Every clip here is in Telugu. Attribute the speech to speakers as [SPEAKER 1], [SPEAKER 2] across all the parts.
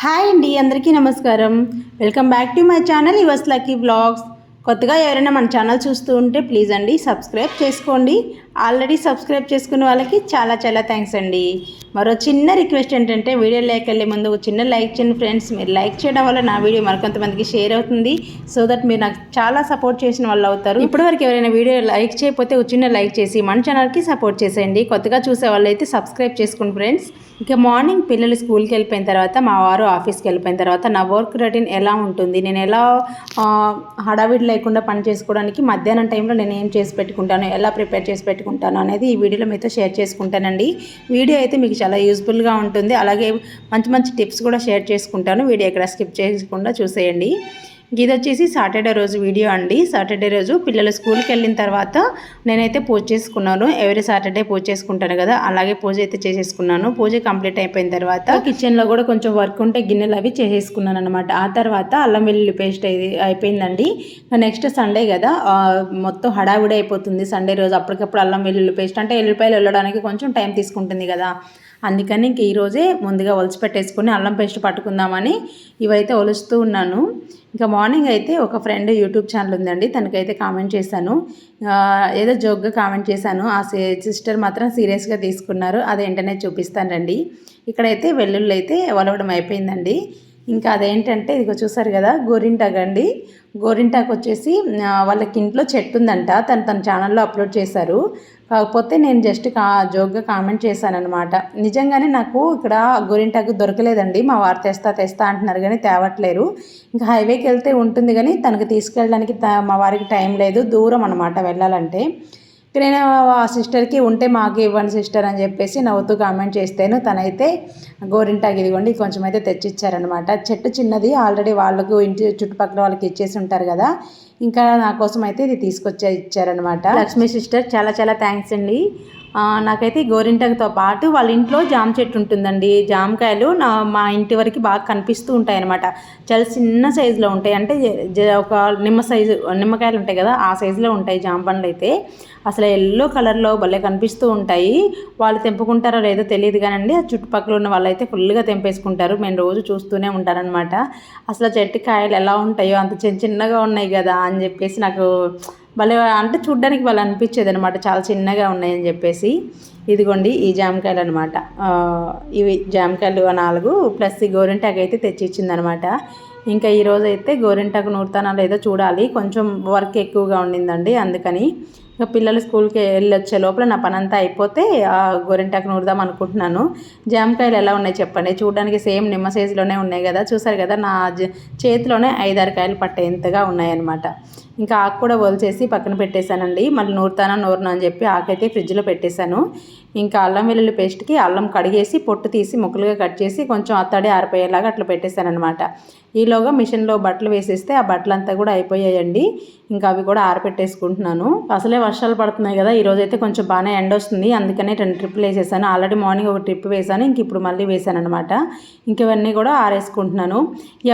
[SPEAKER 1] హాయ్ అండి అందరికీ నమస్కారం. Welcome back to my channel yours lucky blogs. కొత్తగా ఎవరైనా మన ఛానల్ చూస్తూ ఉంటే ప్లీజ్ అండి సబ్స్క్రైబ్ చేసుకోండి. ఆల్రెడీ సబ్స్క్రైబ్ చేసుకున్న వాళ్ళకి చాలా చాలా థ్యాంక్స్ అండి. మరో చిన్న రిక్వెస్ట్ ఏంటంటే వీడియో లైక్ వెళ్ళే ముందు ఒక చిన్న లైక్ చేయండి ఫ్రెండ్స్. మీరు లైక్ చేయడం వల్ల నా వీడియో మరికొంతమందికి షేర్ అవుతుంది. సో దట్ మీరు నాకు చాలా సపోర్ట్ చేసిన వాళ్ళు అవుతారు. ఇప్పటివరకు ఎవరైనా వీడియో లైక్ చేయకపోతే ఒక చిన్న లైక్ చేసి మన ఛానల్కి సపోర్ట్ చేసేయండి. కొత్తగా చూసే వాళ్ళు అయితే సబ్స్క్రైబ్ చేసుకోండి ఫ్రెండ్స్. ఇక మార్నింగ్ పిల్లలు స్కూల్కి వెళ్ళిపోయిన తర్వాత మా వారు ఆఫీస్కి వెళ్ళిపోయిన తర్వాత నా వర్క్ రొటీన్ ఎలా ఉంటుంది? నేను ఎలా హడావిడి లేకుండా పని చేసుకోవడానికి మధ్యాహ్నం టైంలో నేను ఏం చేసి పెట్టుకుంటాను? ఎలా ప్రిపేర్ చేసి పెట్టుకుంటాను? అనేది ఈ వీడియోలో మీతో షేర్ చేసుకుంటానండి. వీడియో అయితే మీకు చాలా యూస్ఫుల్గా ఉంటుంది. అలాగే మంచి మంచి టిప్స్ కూడా షేర్ చేసుకుంటాను. వీడియో ఎక్కడ స్కిప్ చేయకుండా చూసేయండి. ఇది వచ్చేసి సాటర్డే రోజు వీడియో అండి. సాటర్డే రోజు పిల్లలు స్కూల్కి వెళ్ళిన తర్వాత నేనైతే పూజ చేసుకున్నాను. ఎవరి సాటర్డే పూజ చేసుకుంటాను కదా అలాగే పూజ అయితే చేసేసుకున్నాను. పూజ కంప్లీట్ అయిపోయిన తర్వాత కిచెన్లో కూడా కొంచెం వర్క్ ఉంటే గిన్నెలు అవి చేసేసుకున్నాను అనమాట ఆ తర్వాత అల్లం వెల్లుల్లి పేస్ట్ అయిపోయిందండి. నెక్స్ట్ సండే కదా మొత్తం హడావిడి అయిపోతుంది. సండే రోజు అప్పటికప్పుడు అల్లం వెల్లుల్లి పేస్ట్ అంటే ఎల్లిపాయలు వెళ్ళడానికి కొంచెం టైం తీసుకుంటుంది కదా. అందుకని ఇంక ఈరోజే ముందుగా ఒలిచి పెట్టేసుకుని అల్లం పేస్ట్ పట్టుకుందామని ఇవైతే ఒలుస్తూ ఉన్నాను. ఇంకా మార్నింగ్ అయితే ఒక ఫ్రెండ్ యూట్యూబ్ ఛానల్ ఉందండి తనకైతే కామెంట్ చేశాను. ఏదో జోక్గా కామెంట్ చేశాను. ఆ సిస్టర్ మాత్రం సీరియస్గా తీసుకున్నారు అది వెంటనే చూపిస్తానండి ఇక్కడైతే వెల్లుల్లి అయితే ఒలవడం అయిపోయిందండి. ఇంకా అదేంటంటే ఇదిగో చూసారు కదా గోరింటాకు అండి గోరింటాకు వచ్చేసి వాళ్ళకి ఇంట్లో చెట్టు ఉందంట తను తన ఛానల్లో అప్లోడ్ చేశారు. కాకపోతే నేను జస్ట్ కా జోక్గా కామెంట్ చేశాను అనమాట నిజంగానే నాకు ఇక్కడ గోరింటాకు దొరకలేదండి. మా వారు తెస్తా తెస్తా అంటున్నారు కానీ తేవట్లేరు. ఇంకా హైవేకి వెళ్తే ఉంటుంది కానీ తనకు తీసుకెళ్ళడానికి త- మా వారికి టైం లేదు. దూరం అనమాట వెళ్ళాలంటే. ఇక నేను ఆ సిస్టర్కి ఉంటే మాకు ఇవ్వండి సిస్టర్ అని చెప్పేసి నవ్వుతూ కామెంట్ చేస్తాను తనైతే గోరింటాకి ఇదిగోండి కొంచెం అయితే తెచ్చిచ్చారనమాట చెట్టు చిన్నది ఆల్రెడీ వాళ్ళకు ఇంటి చుట్టుపక్కల వాళ్ళకి ఇచ్చేసి ఉంటారు కదా ఇంకా నా కోసం అయితే ఇది తీసుకొచ్చే ఇచ్చారనమాట లక్ష్మీ సిస్టర్ చాలా చాలా థ్యాంక్స్ అండి. నాకైతే గోరింటకతో పాటు వాళ్ళ ఇంట్లో జామ చెట్టు ఉంటుందండి. జామకాయలు నా మా ఇంటి వరకు బాగా కనిపిస్తూ ఉంటాయి అనమాట చాలా చిన్న సైజులో ఉంటాయి. అంటే ఒక నిమ్మ సైజు నిమ్మకాయలు ఉంటాయి కదా ఆ సైజులో ఉంటాయి జామ పండ్లు అయితే. అసలు ఎల్లో కలర్లో భలే కనిపిస్తూ ఉంటాయి. వాళ్ళు తెంపుకుంటారో లేదో తెలియదు కానండి ఆ చుట్టుపక్కల ఉన్న వాళ్ళు అయితే ఫుల్గా తెంపేసుకుంటారు. మేము రోజు చూస్తూనే ఉంటారనమాట అసలు చెట్టు కాయలు ఎలా ఉంటాయో అంత చిన్న చిన్నగా ఉన్నాయి కదా అని చెప్పేసి నాకు భలే అంటే చూడ్డానికి వాళ్ళు అనిపించేది అనమాట చాలా చిన్నగా ఉన్నాయని చెప్పేసి. ఇదిగోండి ఈ జామకాయలు అనమాట ఇవి జామకాయలు నాలుగు ప్లస్ ఈ గోరింటాకు అయితే తెచ్చి ఇచ్చిందనమాట ఇంకా ఈరోజు అయితే గోరింటాకు నూరుతానో లేదో చూడాలి. కొంచెం వర్క్ ఎక్కువగా ఉండిందండి అందుకని. ఇంకా పిల్లలు స్కూల్కి వెళ్ళి వచ్చే లోపల నా పని అంతా అయిపోతే ఆ గోరింటాకు నూరుదాం అనుకుంటున్నాను. జామకాయలు ఎలా ఉన్నాయి చెప్పండి? చూడడానికి సేమ్ నిమ్మ సైజులోనే ఉన్నాయి కదా. చూసారు కదా నా చేతిలోనే ఐదారు కాయలు పట్టేంతగా ఉన్నాయన్నమాట. ఇంకా ఆకు కూడా వలిచేసి పక్కన పెట్టేశానండి. మళ్ళీ నూరుతానా నూరునా అని చెప్పి ఆకైతే ఫ్రిడ్జ్లో పెట్టేశాను. ఇంకా అల్లం వెల్లుల్లి పేస్ట్కి అల్లం కడిగేసి పొట్టు తీసి ముక్కలుగా కట్ చేసి కొంచెం అత్తడి ఆరిపోయేలాగా అట్లా పెట్టేశానమాట ఈలోగా మిషన్లో బట్టలు వేసేస్తే ఆ బట్టలంతా కూడా అయిపోయాయండి. ఇంకా అవి కూడా ఆరపెట్టేసుకుంటున్నాను. అసలే వర్షాలు పడుతున్నాయి కదా ఈరోజు అయితే కొంచెం బాగానే ఎండ వస్తుంది. అందుకనే రెండు ట్రిప్పులు వేసేసాను. ఆల్రెడీ మార్నింగ్ ఒక ట్రిప్ వేసాను ఇంక ఇప్పుడు మళ్ళీ వేసాను అనమాట ఇంక ఇవన్నీ కూడా ఆరేసుకుంటున్నాను.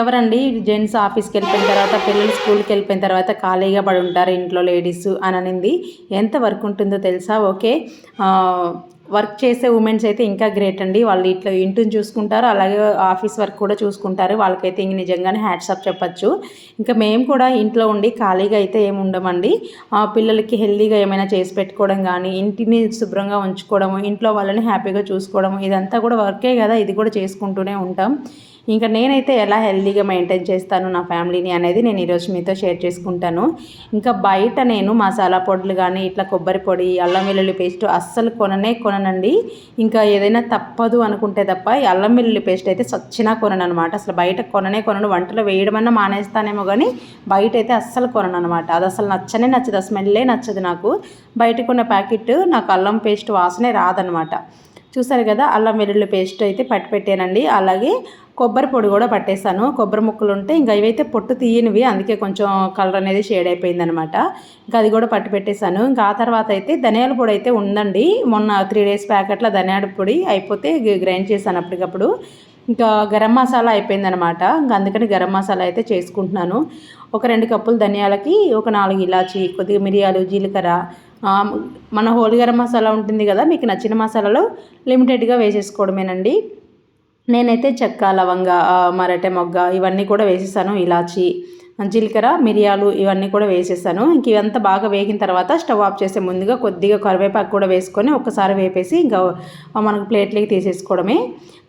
[SPEAKER 1] ఎవరండి జెంట్స్ ఆఫీస్కి వెళ్ళిపోయిన తర్వాత పిల్లలు స్కూల్కి వెళ్ళిపోయిన తర్వాత ఖాళీగా పడి ఉంటారు ఇంట్లో లేడీస్ అని అనింది ఎంత వర్క్ ఉంటుందో తెలుసా? ఓకే. వర్క్ చేసే ఉమెన్స్ అయితే ఇంకా గ్రేట్ అండి. వాళ్ళు ఇట్లా ఇంటిని చూసుకుంటారు అలాగే ఆఫీస్ వర్క్ కూడా చూసుకుంటారు. వాళ్ళకైతే ఇంక నిజంగానే హ్యాట్సప్ చెప్పచ్చు. ఇంకా మేము కూడా ఇంట్లో ఉండి ఖాళీగా అయితే ఏమి ఉండమండి. ఆ, పిల్లలకి హెల్దీగా ఏమైనా చేసి పెట్టుకోవడం కానీ ఇంటిని శుభ్రంగా ఉంచుకోవడము ఇంట్లో వాళ్ళని హ్యాపీగా చూసుకోవడము ఇదంతా కూడా వర్కే కదా. ఇది కూడా చేసుకుంటూనే ఉంటాం. ఇంకా నేనైతే ఎలా హెల్దీగా మెయింటైన్ చేస్తాను నా ఫ్యామిలీని అనేది నేను ఈరోజు మీతో షేర్ చేసుకుంటాను. ఇంకా బయట నేను మసాలా పొడులు కానీ ఇట్లా కొబ్బరి పొడి అల్లం వెల్లుల్లి పేస్ట్ అస్సలు కొననే కొననండి. ఇంకా ఏదైనా తప్పదు అనుకుంటే తప్ప ఈ అల్లం వెల్లుల్లి పేస్ట్ అయితే సచ్చినా కొనను అనమాట అసలు బయట కొననే కొనను వంటలో వేయడమన్నా మానేస్తానేమో కానీ బయట అయితే అస్సలు కొనను అనమాట అది అసలు నచ్చనే నచ్చదు ఆ స్మెల్లే నచ్చదు నాకు. బయట కొన్న ప్యాకెట్ నాకు అల్లం పేస్ట్ వాసనే రాదనమాట. చూసారు కదా అల్లం వెల్లుల్లి పేస్ట్ అయితే పట్టి పెట్టానండి. అలాగే కొబ్బరి పొడి కూడా పట్టేశాను. కొబ్బరి ముక్కలు ఉంటే ఇంకా ఇవైతే పొట్టు తీయనివి అందుకే కొంచెం కలర్ అనేది షేడ్ అయిపోయింది అనమాట ఇంకా అది కూడా పట్టు పెట్టేశాను. ఇంకా ఆ తర్వాత అయితే ధనియాల పొడి అయితే ఉందండి. మొన్న త్రీ డేస్ ప్యాకెట్ల ధనియాల పొడి అయిపోతే గ్రైండ్ చేశాను అప్పటికప్పుడు. ఇంకా గరం మసాలా అయిపోయిందనమాట. ఇంకా అందుకని గరం మసాలా అయితే చేసుకుంటున్నాను. ఒక రెండు కప్పులు ధనియాలకి ఒక నాలుగు ఇలాచి కొద్దిగా మిరియాలు జీలకర్ర మన హోల్ గరం మసాలా ఉంటుంది కదా మీకు నచ్చిన మసాలాలో లిమిటెడ్గా వేసేసుకోవడమేనండి. నేనైతే చెక్క లవంగ మరటె మొగ్గ ఇవన్నీ కూడా వేసేసాను ఇలాచి జీలకర్ర మిరియాలు ఇవన్నీ కూడా వేసేసాను. ఇంక ఇవంతా బాగా వేగిన తర్వాత స్టవ్ ఆఫ్ చేసే ముందుగా కొద్దిగా కరివేపాకు కూడా వేసుకొని ఒక్కసారి వేపేసి ఇంకా మనకు ప్లేట్లోకి తీసేసుకోవడమే.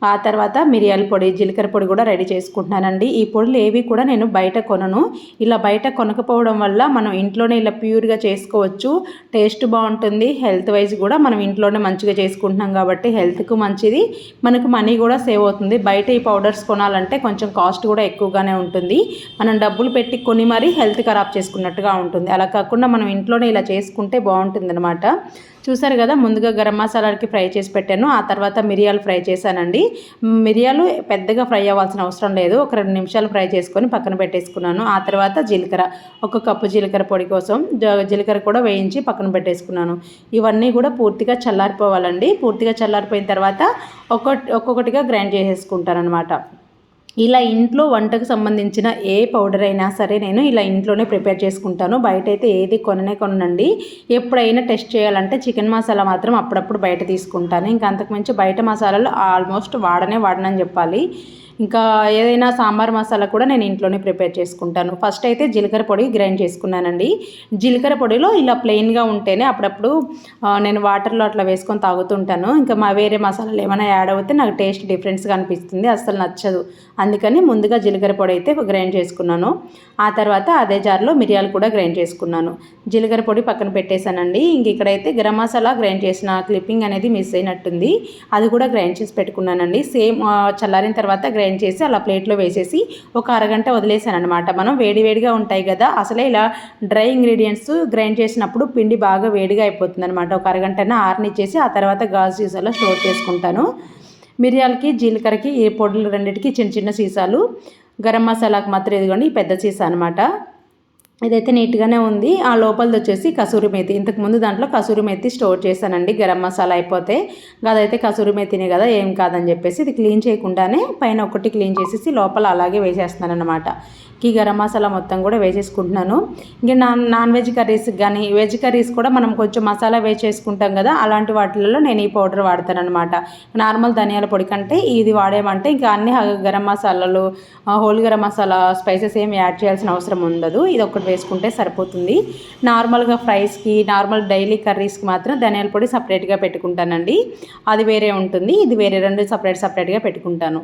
[SPEAKER 1] ఆ తర్వాత మిరియాల పొడి జీలకర్ర పొడి కూడా రెడీ చేసుకుంటున్నానండి. ఈ పొడులు ఏవి కూడా నేను బయట కొనను. ఇలా బయట కొనకపోవడం వల్ల మనం ఇంట్లోనే ఇలా ప్యూర్గా చేసుకోవచ్చు. టేస్ట్ బాగుంటుంది. హెల్త్ వైజ్ కూడా మనం ఇంట్లోనే మంచిగా చేసుకుంటున్నాం కాబట్టి హెల్త్కు మంచిది. మనకు మనీ కూడా సేవ్ అవుతుంది. బయట ఈ పౌడర్స్ కొనాలంటే కొంచెం కాస్ట్ కూడా ఎక్కువగానే ఉంటుంది. మనం డబ్బులు పెట్టి కొని మరీ హెల్త్ ఖరాబ్ చేసుకున్నట్టుగా ఉంటుంది. అలా కాకుండా మనం ఇంట్లోనే ఇలా చేసుకుంటే బాగుంటుంది అనమాట చూసారు కదా ముందుగా గరం మసాలాకి ఫ్రై చేసి పెట్టాను. ఆ తర్వాత మిరియాలు ఫ్రై చేశానండి. మిరియాలు పెద్దగా ఫ్రై అవ్వాల్సిన అవసరం లేదు. ఒక రెండు నిమిషాలు ఫ్రై చేసుకొని పక్కన పెట్టేసుకున్నాను. ఆ తర్వాత జీలకర్ర ఒక కప్పు జీలకర్ర పొడి కోసం జీలకర్ర కూడా వేయించి పక్కన పెట్టేసుకున్నాను. ఇవన్నీ కూడా పూర్తిగా చల్లారిపోవాలండి. పూర్తిగా చల్లారిపోయిన తర్వాత ఒక్కొక్కటిగా గ్రైండ్ చేసేసుకుంటాను అనమాట ఇలా ఇంట్లో వంటకు సంబంధించిన ఏ పౌడర్ అయినా సరే నేను ఇలా ఇంట్లోనే ప్రిపేర్ చేసుకుంటాను. బయట అయితే ఏది కొననే కొనండి ఎప్పుడైనా టెస్ట్ చేయాలంటే చికెన్ మసాలా మాత్రం అప్పుడప్పుడు బయట తీసుకుంటాను. ఇంకా అంతకుమించి బయట మసాలాలు ఆల్మోస్ట్ వాడనే వాడనని చెప్పాలి. ఇంకా ఏదైనా సాంబార్ మసాలా కూడా నేను ఇంట్లోనే ప్రిపేర్ చేసుకుంటాను. ఫస్ట్ అయితే జీలకర్ర పొడి గ్రైండ్ చేసుకున్నానండి. జీలకర్ర పొడిలో ఇలా ప్లెయిన్గా ఉంటేనే అప్పుడప్పుడు నేను వాటర్లో అట్లా వేసుకొని తాగుతుంటాను. ఇంకా మా వేరే మసాలాలు ఏమైనా యాడ్ అవుతే నాకు టేస్ట్ డిఫరెన్స్గా అనిపిస్తుంది. అస్సలు నచ్చదు. అందుకని ముందుగా జీలకర్ర పొడి అయితే గ్రైండ్ చేసుకున్నాను. ఆ తర్వాత అదే జార్లో మిరియాలు కూడా గ్రైండ్ చేసుకున్నాను. జీలకర్ర పొడి పక్కన పెట్టేశానండి. ఇంక ఇక్కడైతే గరం మసాలా గ్రైండ్ చేసిన క్లిప్పింగ్ అనేది మిస్ అయినట్టుంది. అది కూడా గ్రైండ్ చేసి పెట్టుకున్నానండి. సేమ్ చల్లారిన తర్వాత గ్రైండ్ గ్రైండ్ చేసి అలా ప్లేట్లో వేసేసి ఒక అరగంట వదిలేసాను అనమాట మనం వేడివేడిగా ఉంటాయి కదా అసలే ఇలా డ్రై ఇంగ్రీడియంట్స్ గ్రైండ్ చేసినప్పుడు పిండి బాగా వేడిగా అయిపోతుంది అనమాట ఒక అరగంటన ఆరనిచ్చేసి ఆ తర్వాత గాజు సీసాలో స్టోర్ చేసుకుంటాను. మిరియాలకి జీలకర్రకి ఈ పొడులు రెండింటికి చిన్న చిన్న సీసాలు గరం మసాలాకి మాత్రం ఇదిగోండి పెద్ద సీసా అనమాట ఇదైతే నీట్గానే ఉంది. ఆ లోపలది వచ్చేసి కసూరి మేతి. ఇంతకుముందు దాంట్లో కసూరి మేతి స్టోర్ చేశానండి. గరం మసాలా అయిపోతే. అదైతే కసూరి మేతినే కదా ఏం కాదని చెప్పేసి ఇది క్లీన్ చేయకుండానే పైన ఒకటి క్లీన్ చేసేసి లోపల అలాగే వేసేస్తున్నాను అనమాట ఈ గరం మసాలా మొత్తం కూడా వేసేసుకుంటున్నాను. ఇంకా నాన్ నాన్ వెజ్ కర్రీస్ కానీ వెజ్ కర్రీస్ కూడా మనం కొంచెం మసాలా వేసేసుకుంటాం కదా అలాంటి వాటిలలో నేను ఈ పౌడర్ వాడతాను అనమాట నార్మల్ ధనియాల పొడి కంటే ఇది వాడేమంటే ఇంకా అన్ని గరం మసాలాలు హోల్ గరం మసాలా స్పైసెస్ ఏమి యాడ్ చేయాల్సిన అవసరం ఉండదు. ఇది ఒకటి వేసుకుంటే సరిపోతుంది. నార్మల్గా ఫ్రైస్కి నార్మల్ డైలీ కర్రీస్కి మాత్రం ధనియాల పొడి సపరేట్గా పెట్టుకుంటానండి. అది వేరే ఉంటుంది. ఇది వేరే రెండు సపరేట్ సపరేట్గా పెట్టుకుంటాను.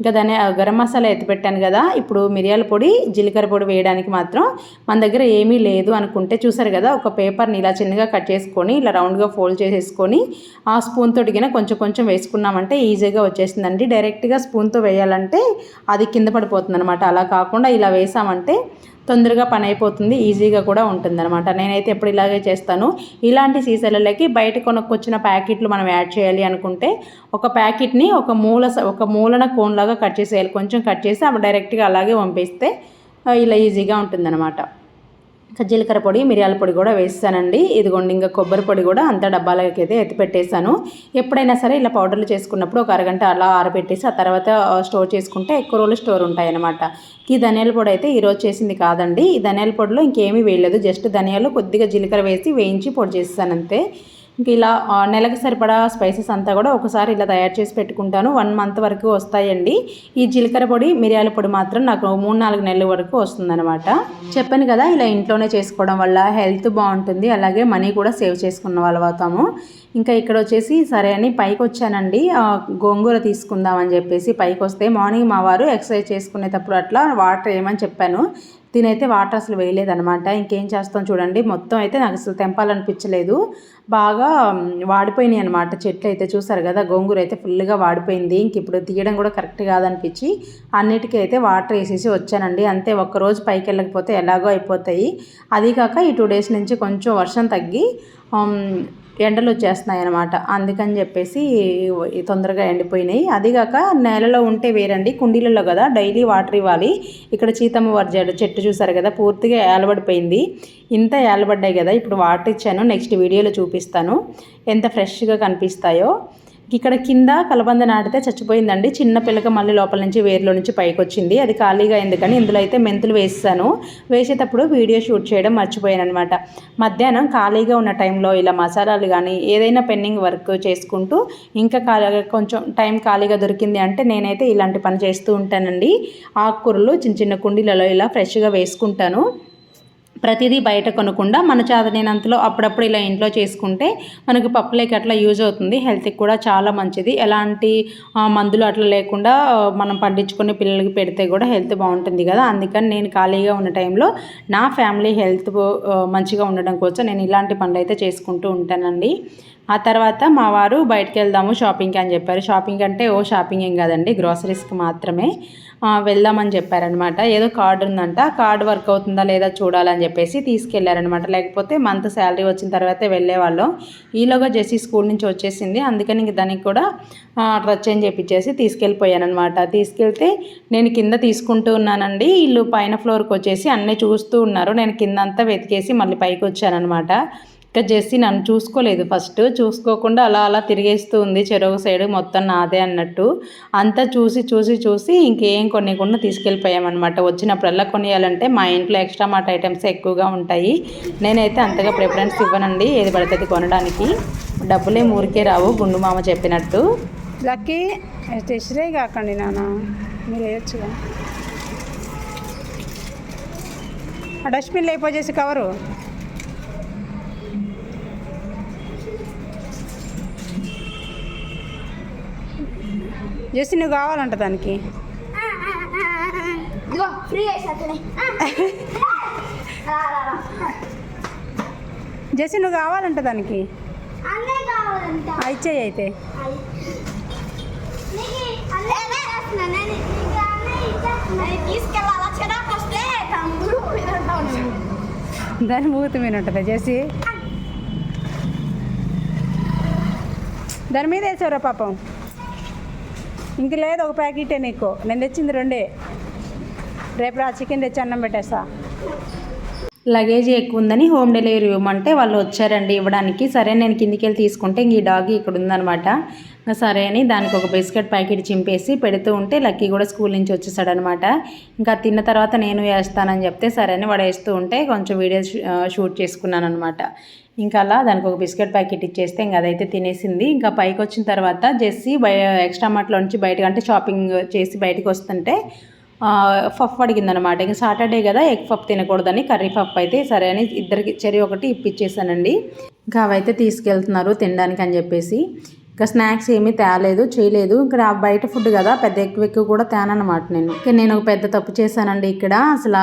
[SPEAKER 1] ఇంకా దాని గరం మసాలా ఎత్తిపెట్టాను కదా ఇప్పుడు మిరియాల పొడి జీలకర్ర పొడి వేయడానికి మాత్రం మన దగ్గర ఏమీ లేదు అనుకుంటే చూసారు కదా ఒక పేపర్ని ఇలా చిన్నగా కట్ చేసుకొని ఇలా రౌండ్గా ఫోల్డ్ చేసేసుకొని ఆ స్పూన్తో దిగిన కొంచెం కొంచెం వేసుకున్నామంటే ఈజీగా వచ్చేసిందండి. డైరెక్ట్గా స్పూన్తో వేయాలంటే అది కింద పడిపోతుంది అనమాట అలా కాకుండా ఇలా వేసామంటే తొందరగా పని అయిపోతుంది ఈజీగా కూడా ఉంటుందన్నమాట. నేనైతే ఎప్పుడు ఇలాగే చేస్తాను. ఇలాంటి సీసాలలోకి బయట కొనుక్కొచ్చిన ప్యాకెట్లు మనం యాడ్ చేయాలి అనుకుంటే ఒక ప్యాకెట్ని ఒక మూల ఒక మూలన కోన్లాగా కట్ చేసేయాలి. కొంచెం కట్ చేసి అవి డైరెక్ట్గా అలాగే పంపిస్తే ఇలా ఈజీగా ఉంటుందన్నమాట. జీలకర్ర పొడి మిరియాల పొడి కూడా వేస్తానండి. ఇదిగోండి ఇంకా కొబ్బరి పొడి కూడా అంత డబ్బాలకి అయితే ఎత్తి పెట్టేశాను. ఎప్పుడైనా సరే ఇలా పౌడర్లు చేసుకున్నప్పుడు ఒక అరగంట అలా ఆరబెట్టేసి ఆ తర్వాత స్టోర్ చేసుకుంటే ఎక్కువ రోజులు స్టోర్ ఉంటాయన్నమాట. ఈ ధనియాల పొడి అయితే ఈరోజు చేసింది కాదండి. ఈ ధనియాల పొడిలో ఇంకేమీ వేయలేదు. జస్ట్ ధనియాలు కొద్దిగా జీలకర్ర వేసి వేయించి పొడి చేస్తాను అంతే ఇలా నెలకు సరిపడా స్పైసెస్ అంతా కూడా ఒకసారి ఇలా తయారు చేసి పెట్టుకుంటాను. వన్ మంత్ వరకు వస్తాయండి. ఈ జీలకర్ర పొడి మిరియాల పొడి మాత్రం నాకు మూడు నాలుగు నెలల వరకు వస్తుందన్నమాట. చెప్పాను కదా ఇలా ఇంట్లోనే చేసుకోవడం వల్ల హెల్త్ బాగుంటుంది. అలాగే మనీ కూడా సేవ్ చేసుకున్న వాళ్ళు అవుతాము ఇంకా ఇక్కడ వచ్చేసి సరే అని పైకి వచ్చానండి. గోంగూర తీసుకుందామని చెప్పేసి పైకి వస్తే మార్నింగ్ మా వారు ఎక్సర్సైజ్ చేసుకునేటప్పుడు అట్లా వాటర్ వేయమని చెప్పాను. తినైతే వాటర్ అసలు వేయలేదనమాట ఇంకేం చేస్తాం చూడండి. మొత్తం అయితే నాకు అసలు తెంపాలనిపించలేదు. బాగా వాడిపోయినాయి అనమాట చెట్లు అయితే చూసారు కదా గోంగూర అయితే ఫుల్గా వాడిపోయింది. ఇంక ఇప్పుడు తీయడం కూడా కరెక్ట్ కాదనిపించి అన్నిటికీ అయితే వాటర్ వేసేసి వచ్చానండి. అంతే ఒక్కరోజు పైకి వెళ్ళకపోతే ఎలాగో అయిపోతాయి. అది కాక ఈ టూ డేస్ నుంచి కొంచెం వర్షం తగ్గి ఎండలు వచ్చేస్తున్నాయి అనమాట అందుకని చెప్పేసి తొందరగా ఎండిపోయినాయి. అదిగాక నేలలో ఉంటే వేరండి. కుండీలలో కదా డైలీ వాటర్ ఇవ్వాలి. ఇక్కడ చీతమ్మ వర్జాడు చెట్టు చూసారు కదా పూర్తిగా ఏలబడిపోయింది. ఇంత ఏలబడ్డాయి కదా ఇప్పుడు వాటర్ ఇచ్చాను. నెక్స్ట్ వీడియోలో చూపిస్తాను. ఎంత ఫ్రెష్గా కనిపిస్తాయో. ఇక్కడ కింద కలబంద నాటితే చచ్చిపోయిందండి. చిన్న పిల్లక మళ్ళీ లోపల నుంచి వేర్లో నుంచి పైకి వచ్చింది అది ఖాళీగా అయింది కానీ ఇందులో అయితే మెంతులు వేసాను వేసేటప్పుడు వీడియో షూట్ చేయడం మర్చిపోయాను అనమాట మధ్యాహ్నం ఖాళీగా ఉన్న టైంలో ఇలా మసాలాలు కానీ ఏదైనా పెండింగ్ వర్క్ చేసుకుంటూ ఇంకా ఖాళీగా కొంచెం టైం ఖాళీగా దొరికింది అంటే నేనైతే ఇలాంటి పని చేస్తూ ఉంటానండి. ఆకుకూరలు చిన్న చిన్న కుండీలలో ఇలా ఫ్రెష్గా వేసుకుంటాను. ప్రతిదీ బయట కొనకుండా మన చాదనేనంతలో అప్పుడప్పుడు ఇలా ఇంట్లో చేసుకుంటే మనకు పప్పులేక అట్లా యూజ్ అవుతుంది. హెల్త్కి కూడా చాలా మంచిది. ఎలాంటి మందులు అట్లా లేకుండా మనం పండించుకుని పిల్లలకి పెడితే కూడా హెల్త్ బాగుంటుంది కదా. అందుకని నేను ఖాళీగా ఉన్న టైంలో నా ఫ్యామిలీ హెల్త్ మంచిగా ఉండడం కోసం నేను ఇలాంటి పనులు అయితే చేసుకుంటూ ఉంటానండి. ఆ తర్వాత మా వారు బయటకు వెళ్దాము షాపింగ్కి అని చెప్పారు. షాపింగ్ అంటే ఓ షాపింగ్ ఏం కాదండి గ్రాసరీస్కి మాత్రమే వెళ్దామని చెప్పారనమాట ఏదో కార్డు ఉందంట కార్డు వర్క్ అవుతుందా లేదా చూడాలని చెప్పేసి తీసుకెళ్ళారనమాట లేకపోతే మంత్ శాలరీ వచ్చిన తర్వాత వెళ్ళేవాళ్ళం. ఈలోగా జెస్సీ స్కూల్ నుంచి వచ్చేసింది. అందుకని ఇంక దానికి కూడా డ్రెస్ చేంజ్ చేపించేసి తీసుకెళ్ళిపోయానమాట తీసుకెళ్తే నేను కింద తీసుకుంటూ ఉన్నానండి. వీళ్ళు పైన ఫ్లోర్కి వచ్చేసి అన్నీ చూస్తూ ఉన్నారు. నేను కింద అంతా వెతికేసి మళ్ళీ పైకి వచ్చానమాట ఇంకా జెస్సీ నన్ను చూసుకోలేదు. ఫస్ట్ చూసుకోకుండా అలా అలా తిరిగేస్తూ ఉంది చెరువు సైడ్ మొత్తం నాదే అన్నట్టు. అంతా చూసి చూసి చూసి ఇంకేం కొనికుండా తీసుకెళ్ళిపోయామన్నమాట. వచ్చినప్పుడల్లా కొనియాలంటే మా ఇంట్లో ఎక్స్ట్రా మాట ఐటమ్స్ ఎక్కువగా ఉంటాయి. నేనైతే అంతగా ప్రిఫరెన్స్ ఇవ్వనండి. ఏది పడుతుంది కొనడానికి. డబ్బులే ఊరికే రావు గుండు మామ చెప్పినట్టు.
[SPEAKER 2] లక్కీ టెస్టే కాకండి నాన్న. మీరు వేయచ్చు ఆ డస్ట్బిన్ లేకపోచేసి కవరు. జెస్సీ నువ్వు కావాలంట దానికి జెస్సీ నువ్వు కావాలంట దానికి ఇచ్చేయి అయితే. దాని మూతి మీద ఉంటుంది జెస్సీ దాని మీద వేసావురా పాపం. ఇంక లేదు ఒక ప్యాకెటే నీకు. నేను తెచ్చింది రెండే. రేపు రా చికెన్ తెచ్చి అన్నం పెట్టేస్తా.
[SPEAKER 1] లగేజ్ ఎక్కువ ఉందని హోమ్ డెలివరీ ఇవ్వమంటే వాళ్ళు వచ్చారండి ఇవ్వడానికి. సరే నేను కిందికి వెళ్ళి తీసుకుంటే ఇంక ఈ డాగ్ ఇక్కడ ఉందనమాట ఇంకా సరే అని దానికి ఒక బిస్కెట్ ప్యాకెట్ చింపేసి పెడుతూ ఉంటే లక్కీ కూడా స్కూల్ నుంచి వచ్చేసాడనమాట ఇంకా తిన్న తర్వాత నేను వేస్తానని చెప్తే సరే అని వాడు వేస్తూ ఉంటే కొంచెం వీడియో షూట్ చేసుకున్నాను అనమాట ఇంకా అలా దానికి ఒక బిస్కెట్ ప్యాకెట్ ఇచ్చేస్తే ఇంకా అదైతే తినేసింది. ఇంకా పైకి వచ్చిన తర్వాత జెస్సీ బయ ఎక్స్ట్రా మార్ట్లో నుంచి బయటకు అంటే షాపింగ్ చేసి బయటకు వస్తుంటే పఫ్ అడిగిందనమాట. ఇంకా సాటర్డే కదా ఎగ్ పఫ్ తినకూడదని కర్రీ పఫ్ అయితే సరే అని ఇద్దరికి చెరి ఒకటి ఇప్పించేసానండి ఇంకా అవైతే తీసుకెళ్తున్నారు తినడానికి అని చెప్పేసి. ఇంకా స్నాక్స్ ఏమీ తేలేదు చేయలేదు. ఇక్కడ బయట ఫుడ్ కదా పెద్ద ఎక్కువ ఎక్కువ కూడా తేనన్నమాట నేను. ఇంకా నేను ఒక పెద్ద తప్పు చేశానండి ఇక్కడ. అసలు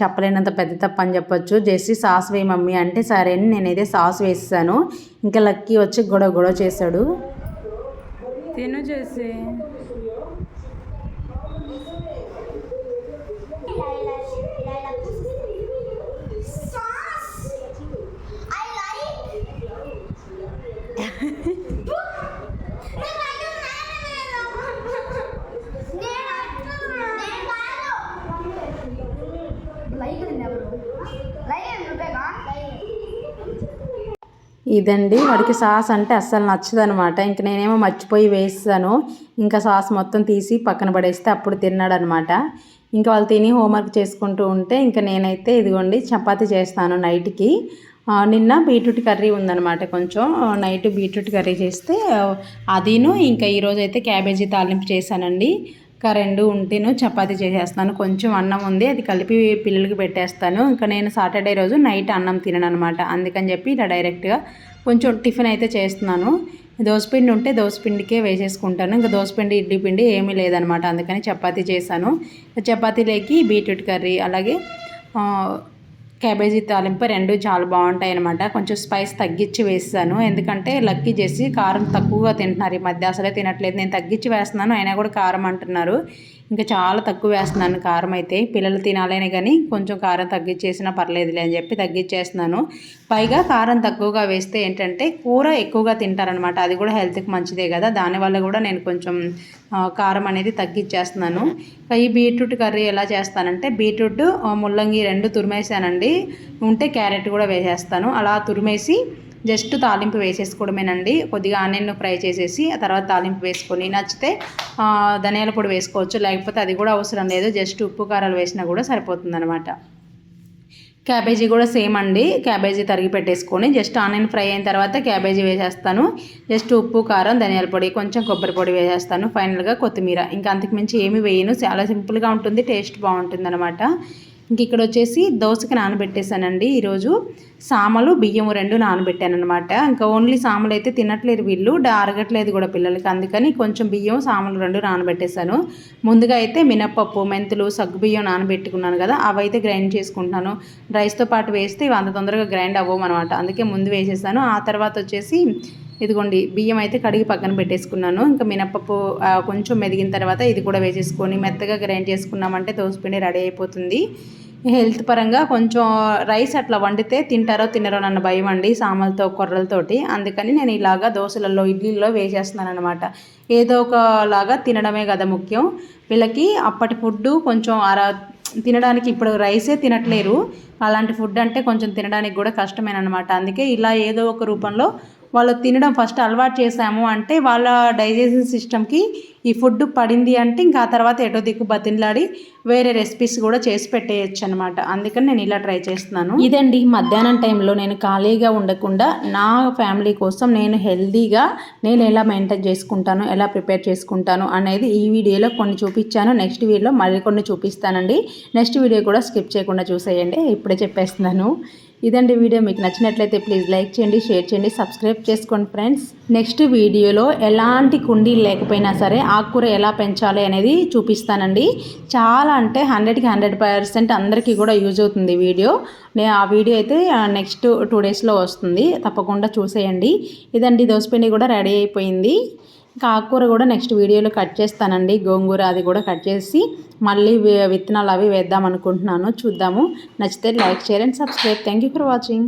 [SPEAKER 1] చెప్పలేనంత పెద్ద తప్పు అని చెప్పొచ్చు. జెస్సీ సాస్ వేయి మమ్మీ అంటే సరే అని నేనైతే సాస్ వేసాను ఇంకా లక్కీ వచ్చి గొడవ గొడవ చేశాడు.
[SPEAKER 2] తిను చేసి
[SPEAKER 3] Sauce. I like. నేను లైక్ ఎవరు లైక్ నువ్వేగా
[SPEAKER 1] ఇదండి. వాడికి సాస్ అంటే అస్సలు నచ్చదనమాట. ఇంక నేనేమో మర్చిపోయి వేస్తాను ఇంకా సాస్ మొత్తం తీసి పక్కన పడేస్తే అప్పుడు తిన్నాడనమాట. ఇంకా వాళ్ళు తిని హోంవర్క్ చేసుకుంటూ ఉంటే ఇంకా నేనైతే ఇదిగోండి చపాతి చేస్తాను నైట్కి. నిన్న బీట్రూట్ కర్రీ ఉందనమాట కొంచెం. నైట్ బీట్రూట్ కర్రీ చేస్తే అదిను. ఇంకా ఈరోజు అయితే క్యాబేజీ తాలింపు చేశానండి. ఇంకా రెండు ఉంటేను చపాతి చేసేస్తాను. కొంచెం అన్నం ఉంది అది కలిపి పిల్లలకి పెట్టేస్తాను. ఇంకా నేను సాటర్డే రోజు నైట్ అన్నం తినను అనమాట అందుకని చెప్పి ఇలా డైరెక్ట్గా కొంచెం టిఫిన్ అయితే చేస్తున్నాను. దోసపిండి ఉంటే దోసపిండికే వేసేసుకుంటాను. ఇంకా దోసపిండి ఇడ్లీ పిండి ఏమీ లేదనమాట అందుకని చపాతీ చేశాను. చపాతీలోకి బీట్రూట్ కర్రీ అలాగే క్యాబేజీ తాలింపు రెండు చాలా బాగుంటాయి అనమాట కొంచెం స్పైస్ తగ్గించి వేసాను. ఎందుకంటే లక్కీ చేసి కారం తక్కువగా తింటున్నారు ఈ మధ్య. అసలే తినట్లేదు. నేను తగ్గించి వేస్తున్నాను. అయినా కూడా కారం అంటున్నారు. ఇంకా చాలా తక్కువ వేస్తున్నాను కారం అయితే. పిల్లలు తినాలనే కానీ కొంచెం కారం తగ్గించేసినా పర్లేదులే అని చెప్పి తగ్గించేస్తున్నాను. పైగా కారం తక్కువగా వేస్తే ఏంటంటే కూర ఎక్కువగా తింటారనమాట అది కూడా హెల్త్కి మంచిదే కదా. దానివల్ల కూడా నేను కొంచెం కారం అనేది తగ్గించేస్తున్నాను ఈ బీట్రూట్ కర్రీ ఎలా చేస్తానంటే బీట్రూట్ ముల్లంగి రెండు తురిమేసానండి. ఉంటే క్యారెట్ కూడా వేసేస్తాను. అలా తురిమేసి జస్ట్ తాలింపు వేసేసుకోవడమేనండి. కొద్దిగా ఆనియన్ ఫ్రై చేసేసి ఆ తర్వాత తాలింపు వేసుకొని నచ్చితే ధనియాల పొడి వేసుకోవచ్చు. లేకపోతే అది కూడా అవసరం లేదు. జస్ట్ ఉప్పు కారాలు వేసినా కూడా సరిపోతుందన్నమాట. క్యాబేజీ కూడా సేమ్ అండి. క్యాబేజీ తరిగి పెట్టేసుకొని జస్ట్ ఆనియన్ ఫ్రై అయిన తర్వాత క్యాబేజీ వేసేస్తాను. జస్ట్ ఉప్పు కారం ధనియాల పొడి కొంచెం కొబ్బరి పొడి వేసేస్తాను. ఫైనల్గా కొత్తిమీర. ఇంకా అంతకుమించి ఏమి వేయను. చాలా సింపుల్గా ఉంటుంది. టేస్ట్ బాగుంటుంది అనమాట ఇంక ఇక్కడ వచ్చేసి దోశకి నానబెట్టేశానండి. ఈరోజు సామలు బియ్యము రెండు నానబెట్టాను అనమాట ఇంకా ఓన్లీ సామలు అయితే తినట్లేరు వీళ్ళు అరగట్లేదు కూడా పిల్లలకి. అందుకని కొంచెం బియ్యం సామలు రెండు నానబెట్టేశాను. ముందుగా అయితే మినప్పప్పు మెంతులు సగ్గు బియ్యం నానబెట్టుకున్నాను కదా అవి అయితే గ్రైండ్ చేసుకుంటున్నాను. రైస్తో పాటు వేస్తే ఇవి అంత తొందరగా గ్రైండ్ అవ్వము అనమాట అందుకే ముందు వేసేసాను. ఆ తర్వాత వచ్చేసి ఇదిగోండి బియ్యం అయితే కడిగి పక్కన పెట్టేసుకున్నాను. ఇంకా మినప్పప్పు కొంచెం మెదిగిన తర్వాత ఇది కూడా వేసేసుకొని మెత్తగా గ్రైండ్ చేసుకున్నామంటే దోసపిండి రెడీ అయిపోతుంది. హెల్త్ పరంగా కొంచెం రైస్ అట్లా వండితే తింటారో తినరో నన్న భయం అండి సామలతో కొర్రలతోటి. అందుకని నేను ఇలాగా దోశలలో ఇడ్లీల్లో వేసేస్తున్నాను అనమాట ఏదో ఒకలాగా తినడమే కదా ముఖ్యం. వీళ్ళకి అప్పటి ఫుడ్ కొంచెం అరా తినడానికి ఇప్పుడు రైసే తినట్లేరు. అలాంటి ఫుడ్ అంటే కొంచెం తినడానికి కూడా కష్టమేనమాట అందుకే ఇలా ఏదో ఒక రూపంలో వాళ్ళు తినడం ఫస్ట్ అలవాటు చేసాము అంటే వాళ్ళ డైజెషన్ సిస్టమ్కి ఈ ఫుడ్ పడింది అంటే ఇంకా ఆ తర్వాత ఎటో దిక్కు బతిన్లాడి వేరే రెసిపీస్ కూడా చేసి పెట్టేయచ్చు అనమాట అందుకని నేను ఇలా ట్రై చేస్తున్నాను. ఇదండి మధ్యాహ్నం టైంలో నేను ఖాళీగా ఉండకుండా నా ఫ్యామిలీ కోసం నేను హెల్దీగా నేను ఎలా మెయింటైన్ చేసుకుంటాను ఎలా ప్రిపేర్ చేసుకుంటాను అనేది ఈ వీడియోలో కొన్ని చూపించాను. నెక్స్ట్ వీడియోలో మళ్ళీ కొన్ని చూపిస్తానండి. నెక్స్ట్ వీడియో కూడా స్కిప్ చేయకుండా చూసేయండి. ఇప్పుడే చెప్పేస్తున్నాను. ఇదండి వీడియో. మీకు నచ్చినట్లయితే ప్లీజ్ లైక్ చేయండి షేర్ చేయండి సబ్స్క్రైబ్ చేసుకోండి ఫ్రెండ్స్. నెక్స్ట్ వీడియోలో ఎలాంటి కుండీలు లేకపోయినా సరే ఆకుకూర ఎలా పెంచాలి అనేది చూపిస్తానండి. చాలా అంటే హండ్రెడ్కి హండ్రెడ్ పర్సెంట్ అందరికీ కూడా యూజ్ అవుతుంది వీడియో. నేను ఆ వీడియో అయితే నెక్స్ట్ టూ డేస్లో వస్తుంది. తప్పకుండా చూసేయండి. ఇదండి దోసపిండి కూడా రెడీ అయిపోయింది. ఇంకా ఆకుకూర కూడా నెక్స్ట్ వీడియోలో కట్ చేస్తానండి. గోంగూర అది కూడా కట్ చేసి మళ్ళీ విత్తనాలు అవి వేద్దాం అనుకుంటున్నాను. చూద్దాము. నచ్చితే like share and subscribe. Thank you for watching